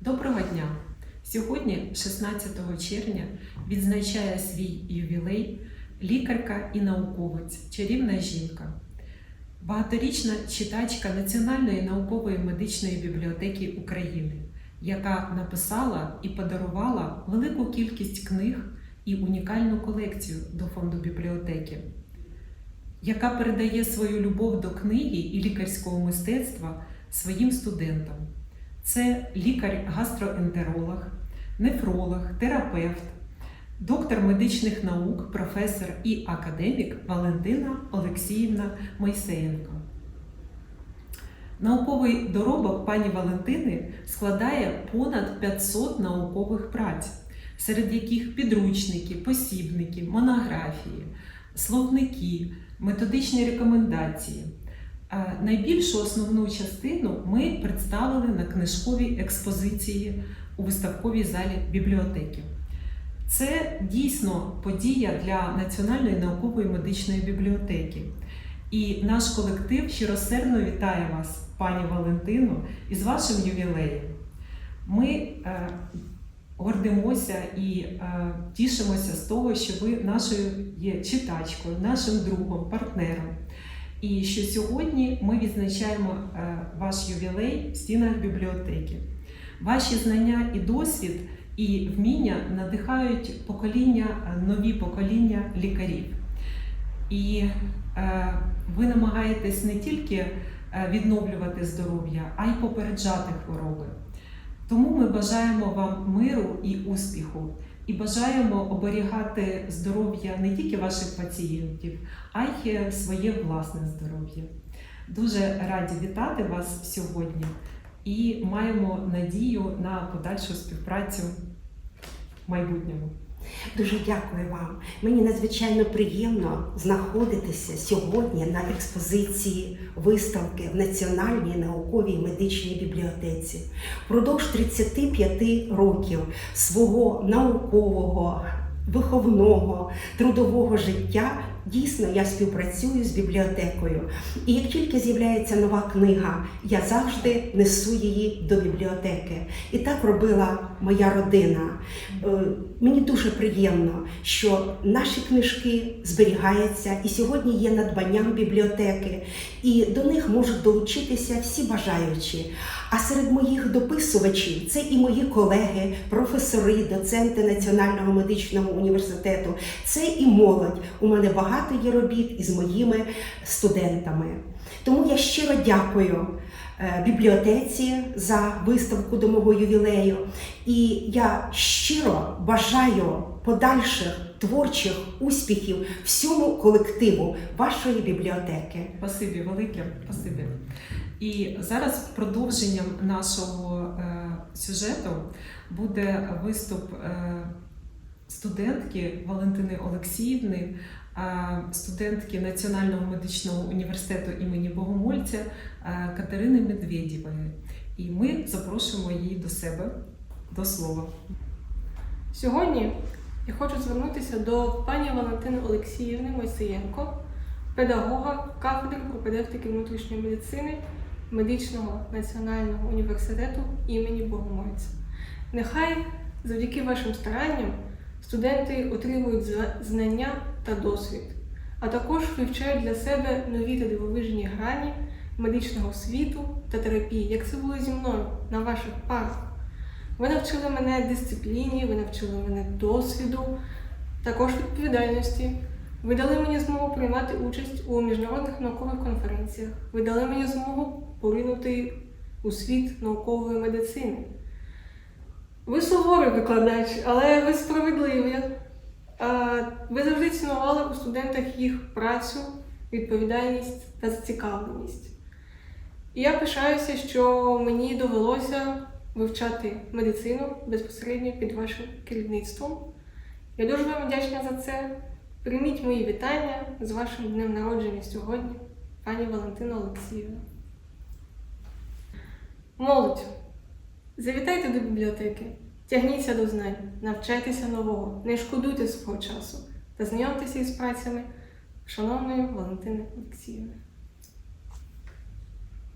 Доброго дня! Сьогодні, 16 червня, відзначає свій ювілей лікарка і науковець, чарівна жінка, багаторічна читачка Національної наукової медичної бібліотеки України, яка написала і подарувала велику кількість книг і унікальну колекцію до фонду бібліотеки, яка передає свою любов до книги і лікарського мистецтва своїм студентам. Це лікар-гастроентеролог, нефролог, терапевт, доктор медичних наук, професор і академік Валентина Олексіївна Мойсеєнко. Науковий доробок пані Валентини складає понад 500 наукових праць, серед яких підручники, посібники, монографії, словники, методичні рекомендації. Е, Найбільшу основну частину ми представили на книжковій експозиції у виставковій залі бібліотеки. Це дійсно подія для Національної наукової медичної бібліотеки. І наш колектив щиросердно вітає вас, пані Валентино, із вашим ювілеєм. Ми е, гордимося і е, тішимося з того, що ви нашою є читачкою, нашим другом, партнером. І що сьогодні ми відзначаємо е, ваш ювілей в стінах бібліотеки. Ваші знання і досвід і вміння надихають покоління, е, нові покоління лікарів. І е, ви намагаєтесь не тільки відновлювати здоров'я, а й попереджати хвороби. Тому ми бажаємо вам миру і успіху, і бажаємо оберігати здоров'я не тільки ваших пацієнтів, а й е, своє власне здоров'я. Дуже раді вітати вас сьогодні і маємо надію на подальшу співпрацю в майбутньому. Дуже дякую вам. Мені надзвичайно приємно знаходитися сьогодні на експозиції виставки в Національній науковій медичній бібліотеці. Продовж 35 років свого наукового, виховного, трудового життя дійсно я співпрацюю з бібліотекою. І як тільки з'являється нова книга, я завжди несу її до бібліотеки. І так робила моя родина. Е, Мені дуже приємно, що наші книжки зберігаються і сьогодні є надбанням бібліотеки, і до них можуть долучитися всі бажаючі. А серед моїх дописувачів це і мої колеги, професори, доценти Національного медичного університету, це і молодь. У мене багато є робіт із моїми студентами. Тому я щиро дякую е, бібліотеці за виставку до мого ювілею. І я щиро бажаю подальших творчих успіхів всьому колективу вашої бібліотеки. Спасибі, велике, спасибі. І зараз продовженням нашого е, сюжету буде виступ е, студентки Валентини Олексіївни, студентки Національного медичного університету імені Богомольця Катерини Медведєвої. І ми запрошуємо її до себе до слова. Сьогодні я хочу звернутися до пані Валентини Олексіївни Мойсеєнко, педагога кафедри пропедевтики внутрішньої медицини Медичного національного університету імені Богомольця. Нехай завдяки вашим старанням студенти отримують знання та досвід, а також вивчають для себе нові та дивовижні грані медичного світу та терапії, як це було зі мною на ваших парах. Ви навчили мене дисципліні, ви навчили мене досвіду, також відповідальності. Ви дали мені змогу приймати участь у міжнародних наукових конференціях. Ви дали мені змогу поринути у світ наукової медицини. Ви суворий викладач, але ви справедливі. Ви завжди цінували у студентах їх працю, відповідальність та зацікавленість. І я пишаюся, що мені довелося вивчати медицину безпосередньо під вашим керівництвом. Я дуже вам вдячна за це. Прийміть мої вітання з вашим днем народження сьогодні, пані Валентина Олексіївна. Молодь, завітайте до бібліотеки, тягніться до знань, навчайтеся нового, не шкодуйте свого часу та знайомтеся із працями шановної Валентини Олексіївни.